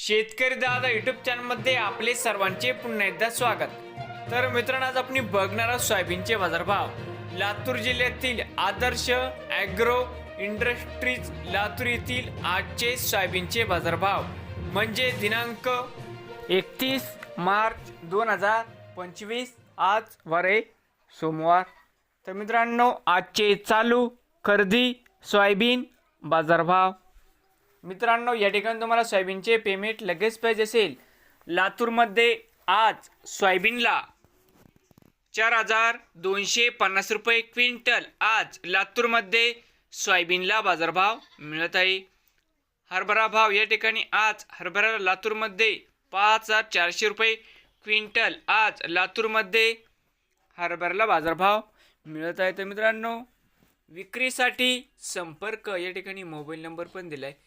शेतकरी दादा युट्यूब चॅनलमध्ये आपले सर्वांचे पुन्हा एकदा स्वागत. तर मित्रांनो आज आपण बघणार आहोत सोयाबीनचे बाजारभाव. लातूर जिल्ह्यातील आदर्श ॲग्रो इंडस्ट्रीज लातूर येथील आजचे सोयाबीनचे बाजारभाव. म्हणजे दिनांक एकतीस मार्च दोन हजार पंचवीस आज वारे सोमवार. तर मित्रांनो आजचे चालू खरेदी सोयाबीन बाजारभाव. मित्रांनो या ठिकाणी तुम्हाला सोयाबीनचे पेमेंट लगेच पाहिजे असेल. लातूरमध्ये आज सोयाबीनला चार हजार दोनशे पन्नास रुपये क्विंटल. आज लातूरमध्ये सोयाबीनला बाजारभाव मिळत आहे. हरभरा भाव या ठिकाणी आज हरभरा लातूरमध्ये पाच हजार चारशे रुपये क्विंटल. आज लातूरमध्ये हरभऱ्याला बाजारभाव मिळत आहे. तर मित्रांनो विक्रीसाठी संपर्क या ठिकाणी मोबाईल नंबर पण दिला आहे